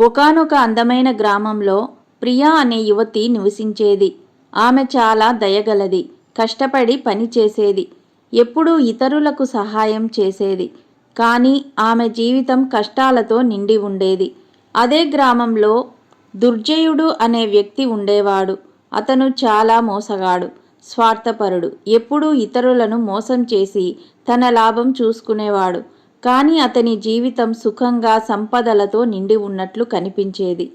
ఒకానొక అందమైన గ్రామంలో ప్రియా అనే యువతి నివసించేది. ఆమె చాలా దయగలది కష్టపడి పని చేసేది ఎప్పుడూ ఇతరులకు సహాయం చేసేది. కానీ ఆమె జీవితం కష్టాలతో నిండి ఉండేది. అదే గ్రామంలో దుర్జయుడు అనే వ్యక్తి ఉండేవాడు. అతను చాలా మోసగాడు స్వార్థపరుడు ఎప్పుడూ ఇతరులను మోసం చేసి తన లాభం చూసుకునేవాడు. కానీ అతని జీవితం సుఖంగా సంపదలతో నిండి ఉన్నట్లు కనిపించేది.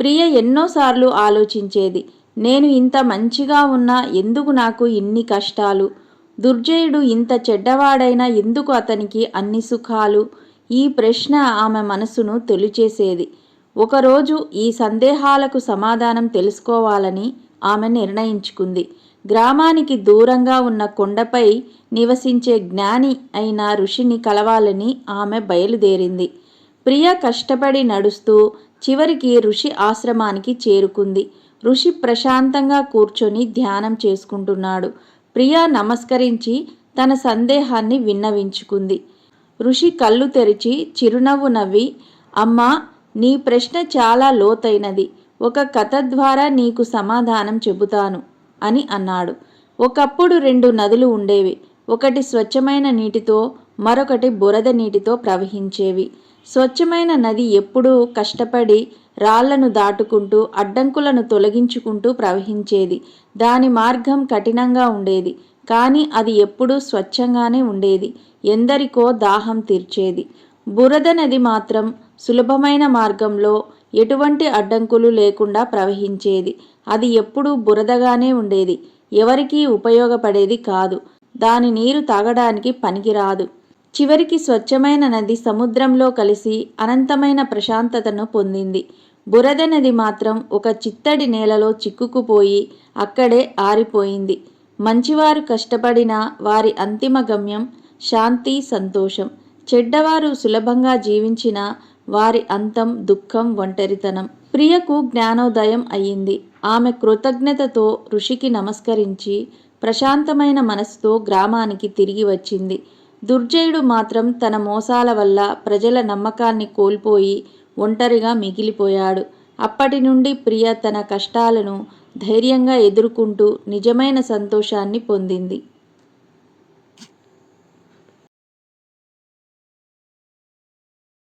ప్రియ ఎన్నోసార్లు ఆలోచించేది నేను ఇంత మంచిగా ఉన్నా ఎందుకు నాకు ఇన్ని కష్టాలు? దుర్జయుడు ఇంత చెడ్డవాడైనా ఎందుకు అతనికి అన్ని సుఖాలు? ఈ ప్రశ్న ఆమె మనసును తొలిచేసేది. ఒకరోజు ఈ సందేహాలకు సమాధానం తెలుసుకోవాలని ఆమె నిర్ణయించుకుంది. గ్రామానికి దూరంగా ఉన్న కొండపై నివసించే జ్ఞాని అయిన ఋషిని కలవాలని ఆమె బయలుదేరింది. ప్రియ కష్టపడి నడుస్తూ చివరికి ఋషి ఆశ్రమానికి చేరుకుంది. ఋషి ప్రశాంతంగా కూర్చొని ధ్యానం చేసుకుంటున్నాడు. ప్రియ నమస్కరించి తన సందేహాన్ని విన్నవించుకుంది. ఋషి కళ్ళు తెరిచి చిరునవ్వు నవ్వి అమ్మా నీ ప్రశ్న చాలా లోతైనది. ఒక కథ ద్వారా నీకు సమాధానం చెబుతాను. అని అన్నాడు. ఒకప్పుడు రెండు నదులు ఉండేవి. ఒకటి స్వచ్ఛమైన నీటితో మరొకటి బురద నీటితో ప్రవహించేవి. స్వచ్ఛమైన నది ఎప్పుడూ కష్టపడి రాళ్ళను దాటుకుంటూ అడ్డంకులను తొలగించుకుంటూ ప్రవహించేది. దాని మార్గం కఠినంగా ఉండేది. కానీ అది ఎప్పుడూ స్వచ్ఛంగానే ఉండేది. ఎందరికో దాహం తీర్చేది. బురద నది మాత్రం సులభమైన మార్గంలో ఎటువంటి అడ్డంకులు లేకుండా ప్రవహించేది. అది ఎప్పుడూ బురదగానే ఉండేది. ఎవరికీ ఉపయోగపడేది కాదు. దాని నీరు తాగడానికి పనికిరాదు. చివరికి స్వచ్ఛమైన నది సముద్రంలో కలిసి అనంతమైన ప్రశాంతతను పొందింది. బురద నది మాత్రం ఒక చిత్తడి నేలలో చిక్కుకుపోయి అక్కడే ఆరిపోయింది. మంచివారు కష్టపడిన వారి అంతిమ గమ్యం శాంతి సంతోషం. చెడ్డవారు సులభంగా జీవించిన వారి అంతం దుఃఖం ఒంటరితనం. ప్రియకు జ్ఞానోదయం అయ్యింది. ఆమె కృతజ్ఞతతో ఋషికి నమస్కరించి ప్రశాంతమైన మనసుతో గ్రామానికి తిరిగి వచ్చింది. దుర్జయుడు మాత్రం తన మోసాల వల్ల ప్రజల నమ్మకాన్ని కోల్పోయి ఒంటరిగా మిగిలిపోయాడు. అప్పటి నుండి ప్రియ తన కష్టాలను ధైర్యంగా ఎదుర్కొంటూ నిజమైన సంతోషాన్ని పొందింది.